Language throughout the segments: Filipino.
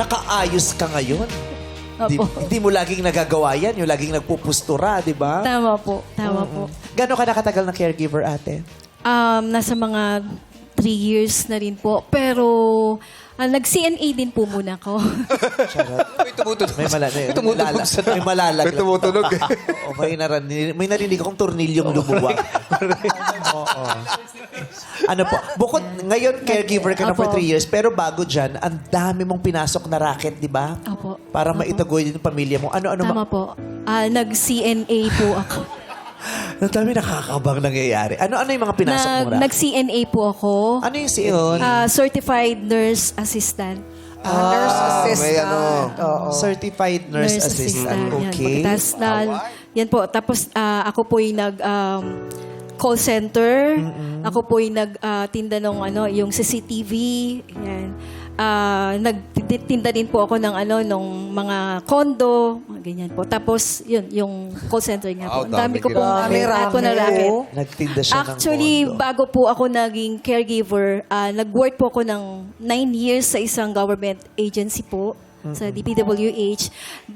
nakaayos ka ngayon. Di, Opo. hindi mo laging nagagawa yan, yung laging nagpupustura, di ba? Tama po. Tama po. Gano'n ka nakatagal na caregiver, ate? Um, nasa mga three years na rin po. Pero ah, nag-CNA din po muna ako. May tumutunog. May, mala, may, May tumutunog sa may malalag. May tumutunog. o, may, narinig, may narinig akong tornilyong lumuwag. Oo. Ano po, bukod, ngayon caregiver ka na for Apo. three years, pero bago dyan, ang dami mong pinasok na racket, di ba? Opo. Para Opo. maitagoy din yung pamilya mo. Ano-ano Tama po. Ah, nag-CNA po ako. Ang dami nakakabang nangyayari. Ano-ano yung mga pinasok Nag- mo racket? Nag-CNA po ako. Ano yung CNA? Ah, Certified Nurse Assistant. Ah, nurse assistant. may ano. Oo. Certified Nurse, Assistant. Yan. Okay. Tapos, na, yan po. Tapos, ah, ako po yung nag... um, call center. Ako po yung nagtinda ng ano, yung CCTV. Yan. Ah, nagtinda din po ako ng ano nung mga condo, mga ganyan po. Tapos yun, yung call center nga po. Wow, Ang dami dami ko po Dami, na racket. Nagtinda siya Actually, ng kondo. bago po ako naging caregiver, ah, nag-work po ako ng nine years sa isang government agency po, sa DPWH.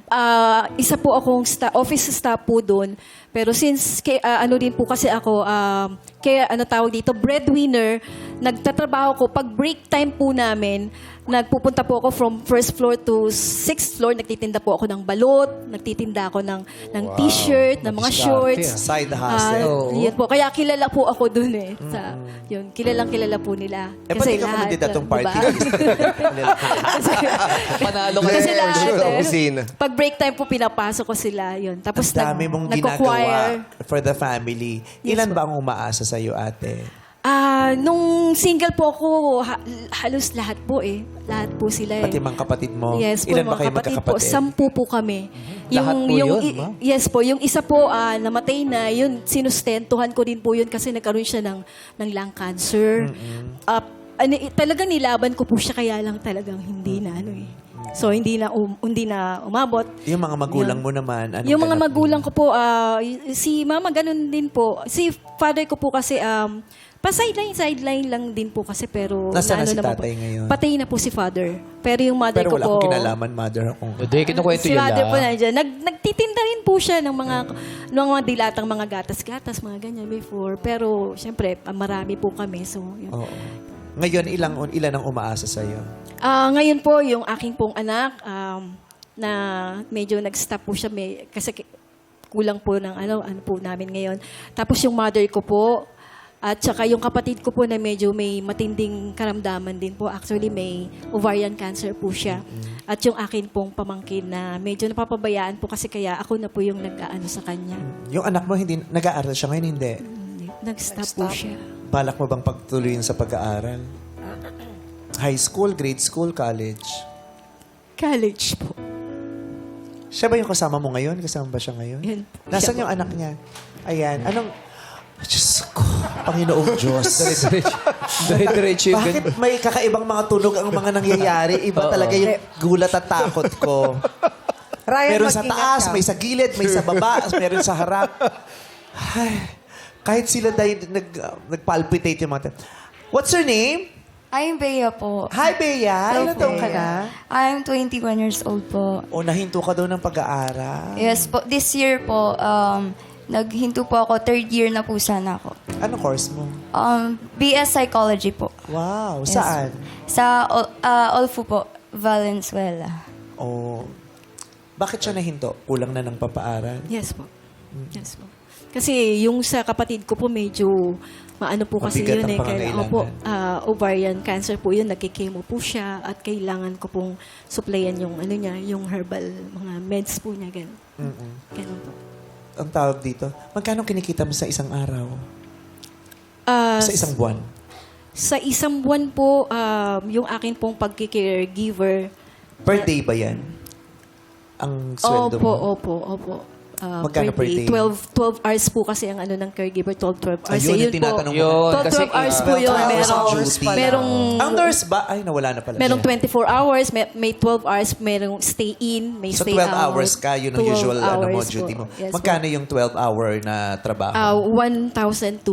Ah, isa po akong sta- office staff po doon. Pero since, kay, ah, ano din po kasi ako, ah, kaya ano tawag dito, breadwinner, nagtatrabaho ko, pag break time po namin, nagpupunta po ako from first floor to sixth floor, nagtitinda po ako ng balot, nagtitinda ako ng, ng t-shirt, ng mga shorts. Side Ah, hustle. yun po. Kaya kilala po ako dun eh. Sa, yun, kilalang kilala po nila. Eh, ba't di ka kumandida tong party diba? list? kasi, Panalo ka kasi lahat sa eh. opisina. Pag break time po, pinapasok ko sila. Yun. Tapos Ang dami mong ginagawa for the family. Yes, Ilan po. ba ang umaasa sa'yo, ate? Ah, nung single po ako, ha- halos lahat po eh. Lahat po sila eh. Pati mga kapatid mo? Yes po, Ilan ba mga kayo kapatid po. magkakapatid? Sampu po kami. Lahat po yun, i- ma'am? Yes po. Yung isa po, ah, namatay na, yun, sinustentuhan ko din po yun kasi nagkaroon siya ng, ng lung cancer. Ah, ano, eh, talagang nilaban ko po siya, kaya lang talagang hindi na ano eh. So, hindi na, um- hindi na umabot. Yung mga magulang Yun. mo naman, anong yung mga magulang ko po, ah, y- si mama ganun din po. Si father ko po kasi, um, pa-sideline, sideline lang din po kasi pero... Nasaan na si naman tatay po. ngayon? Patay na po si father. Pero yung mother Pero ko wala po... akong kinalaman, mother. Akong... Hindi, kinukwento si yun father po lang. nandiyan. Nag, nagtitinda rin po siya ng mga, ng mga dilatang mga gatas-gatas, mga ganyan before. Pero, syempre, ah, marami po kami. So, yun. Oo. Ngayon, ilang, ilan ang umaasa sa'yo? Ah, ngayon po, yung aking pong anak, um, na medyo nag-stop po siya, may, kasi ki- kulang po ng ano, ano po namin ngayon. Tapos yung mother ko po, at saka yung kapatid ko po na medyo may matinding karamdaman din po. Actually, may ovarian cancer po siya. At yung akin pong pamangkin na medyo napapabayaan po kasi kaya ako na po yung nag-aano sa kanya. Yung anak mo, hindi nag-aaral siya ngayon, hindi. Nag-stop po siya. Balak mo bang pagtuloyin sa pag-aaral? High school, grade school, college? College po. Siya ba yung kasama mo ngayon? Kasama ba siya ngayon? Yan. Nasaan yung anak niya? Ayan. Anong... Diyos ko. Panginoong Diyos. Dire-diretso yung ganyan. Bakit may kakaibang mga tunog ang mga nangyayari? Iba talaga yung gulat at takot ko. Ryan, meron sa mag-ingat taas, ka. may sa gilid, may sa baba, meron sa harap. Ay, kahit sila dahil nag, uh, nag-palpitate yung mga... What's your name? I'm Bea po. Hi, Bea. Ilan taong ka na? I'm 21 years old po. O, nahinto ka daw ng pag-aaral. Yes po, this year po, um, naghinto po ako, third year na po sana ako. Anong course mo? Um, BS Psychology po. Wow, Yes. saan? Sa uh, Olfu po, Valenzuela. Oh, bakit siya nahinto? Kulang na ng papaaral? Yes po. Yes po. Kasi yung sa kapatid ko po medyo maano po kasi Mabigat yun ang eh. Kaya, pangangailangan. opo, ah, ovarian cancer po yun. Nagkikemo po siya at kailangan ko pong supplyan yung ano niya, yung herbal mga meds po niya. Ganun. Ganun po. Ang tawag dito, magkano kinikita mo sa isang araw? Ah, Sa isang buwan? sa isang buwan po, um, yung akin pong pagkikaregiver, Per day ba yan? Ang sweldo opo, mo? opo, opo. Ah, Magkano per day? 12, 12 hours po kasi ang ano ng caregiver, 12, 12 hours. Ayun, Eh, yung tinatanong mo. Yun, 12, kasi 12 hours po 12 yun. hours Merong, of duty. merong, Ang nurse ba? Ay, nawala na pala merong siya. 24 hours, may, may 12 hours, merong stay in, may So, stay 12 out. hours ka, yun ang 12 usual ano mo, hours duty po. mo. Yes Magkano yung 12-hour na trabaho? Ah, 1,002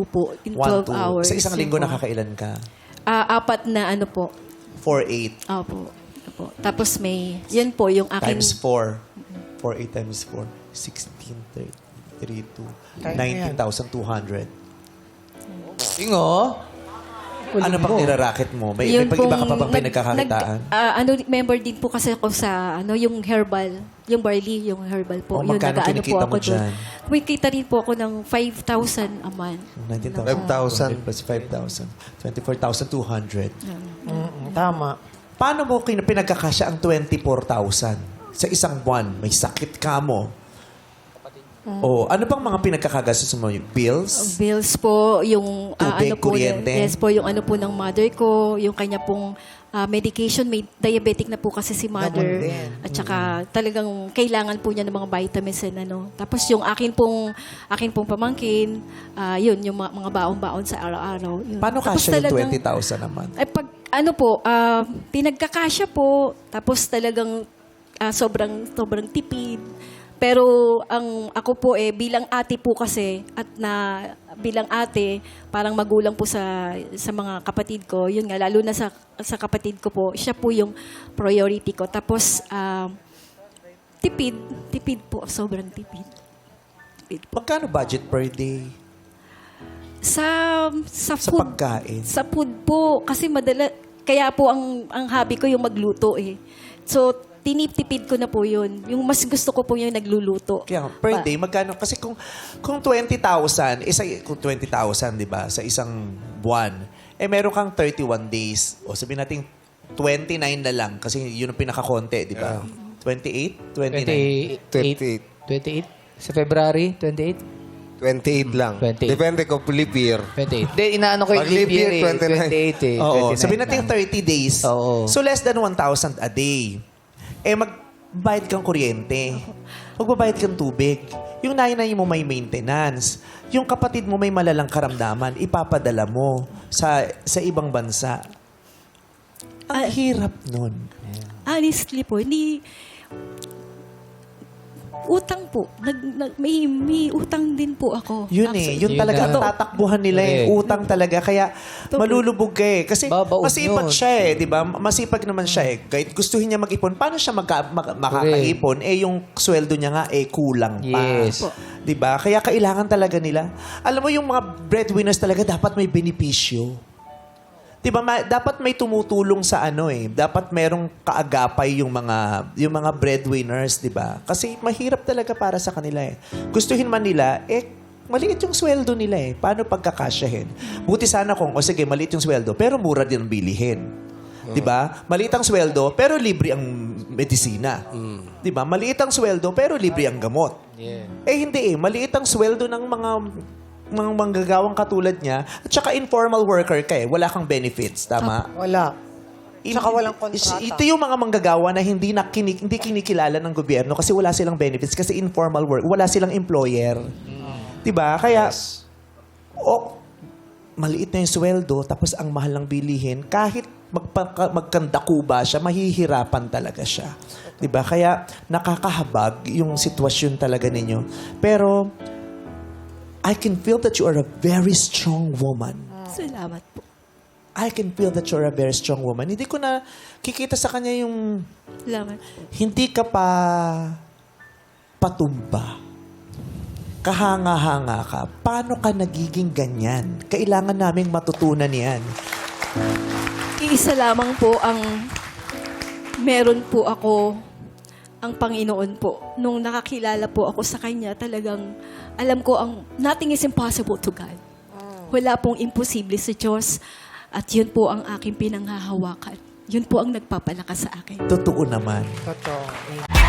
po in 12 One, two. hours. Sa isang Yun linggo po. nakakailan ka? Ah, apat na ano po. 4-8. Opo. Opo. po. Tapos may, yun po yung aking... Times 4. 4, 8 times 4. 16, 30, 32, 19,200. Tingo? Ano pang niraraket mo? May, may pag-iba ka pa bang nag- pinagkakakitaan? nag- ah, ano, member din po kasi ako sa ano, yung herbal. Yung barley, yung herbal po. Oh, yun, magkano nag-ano kinikita po ako mo doon. dyan? Kumikita rin po ako ng 5,000 a month. 19,000 plus 5,000. 24,200. Mm, tama. Paano mo kin- pinagkakasya ang 24,000 sa isang buwan? May sakit ka mo. O, ano pang mga pinagkakagastos mo? Yung Bills? Bills po, yung ah, Tubig, ano po, kuryente? yes po, yung ano po ng mother ko, yung kanya pong ah, medication, may diabetic na po kasi si mother. din. At saka talagang kailangan po niya ng mga vitamins and ano. Tapos yung akin pong akin pong pamangkin, ah, yun, yung mga, mga baon-baon sa araw-araw. Yun. Paano Tapos kasya yung talagang- 20,000 naman? ay pag ano po, ah, pinagkakasya po, tapos talagang ah, sobrang sobrang tipid. Pero ang ako po eh bilang ate po kasi at na bilang ate, parang magulang po sa sa mga kapatid ko. Yun nga lalo na sa sa kapatid ko po, siya po yung priority ko. Tapos ah, tipid, tipid po, sobrang tipid. Tipid. Magkano budget per day Sa sa sa food pagkain? Sa food po, kasi madala, kaya po ang, ang hobby ko yung magluto eh. So, tinitipid ko na po yun. Yung mas gusto ko po yung nagluluto. Kaya per Pa- day, magkano? Kasi kung, kung 20,000, isa, kung 20,000, di ba, sa isang buwan, eh meron kang 31 days. O sabihin natin, 29 na lang. Kasi yun ang pinakakonti, di ba? 28? 29? 28. 28? Sa February? 28? 28 lang. 28. Depende kung leap year. 28. Hindi, inaano ko yung Pag leap leap year, year eh. 28 eh. Oo, 29 sabihin natin lang. 30 days. Oo. So less than 1,000 a day. Eh magbayad kang kuryente. Magbabayad kang tubig. Yung nanay mo may maintenance. Yung kapatid mo may malalang karamdaman, ipapadala mo sa sa ibang bansa. Ang Ah. hirap nun. Honestly po, hindi... Utang po. Nag, nag- may, may utang din po ako. Yun eh, yun Yun talaga ang na. tatakbuhan nila eh. Correct. Utang talaga. Kaya malulubog ka eh. Kasi Babaon masipag yun. siya eh, di ba? Masipag naman siya eh. Kahit gustuhin niya mag-ipon, paano siya magka, mak- makakaipon? Eh yung sweldo niya nga eh kulang pa. Yes. Di ba? Kaya kailangan talaga nila. Alam mo yung mga breadwinners talaga dapat may benepisyo. Di ba? Ma- dapat may tumutulong sa ano eh. Dapat merong kaagapay yung mga yung mga breadwinners, di ba? Kasi mahirap talaga para sa kanila eh. Gustuhin man nila, eh, maliit yung sweldo nila eh. Paano pagkakasyahin? Buti sana kung, o sige, maliit yung sweldo, pero mura din ang bilihin. Di ba? Maliit ang sweldo, pero libre ang medisina. Di ba? Maliit ang sweldo, pero libre ang gamot. Yeah. Eh hindi eh. Maliit ang sweldo ng mga mga manggagawang katulad niya. At saka informal worker ka eh. Wala kang benefits. Tama? Wala. Tsaka walang kontrata. Ito yung mga manggagawa na hindi na kinik- hindi kinikilala ng gobyerno kasi wala silang benefits kasi informal work, wala silang employer. 'Di ba? Kaya o maliit na yung sweldo tapos ang mahal ng bilihin kahit magpaka, magkandakuba siya, mahihirapan talaga siya. 'Di ba? Kaya nakakahabag yung sitwasyon talaga ninyo. Pero I can feel that you are a very strong woman. Salamat po. I can feel that you're a very strong woman. Hindi ko na kikita sa kanya yung Salamat. hindi ka pa patumba. Kahanga-hanga ka. Paano ka nagiging ganyan? Kailangan naming matutunan yan. Iisa lamang po ang meron po ako ang Panginoon po. Nung nakakilala po ako sa Kanya, talagang alam ko ang nothing is impossible to God. Wala pong imposible sa Diyos. At yun po ang aking pinanghahawakan. Yun po ang nagpapalakas sa akin. Totoo naman. Totoo.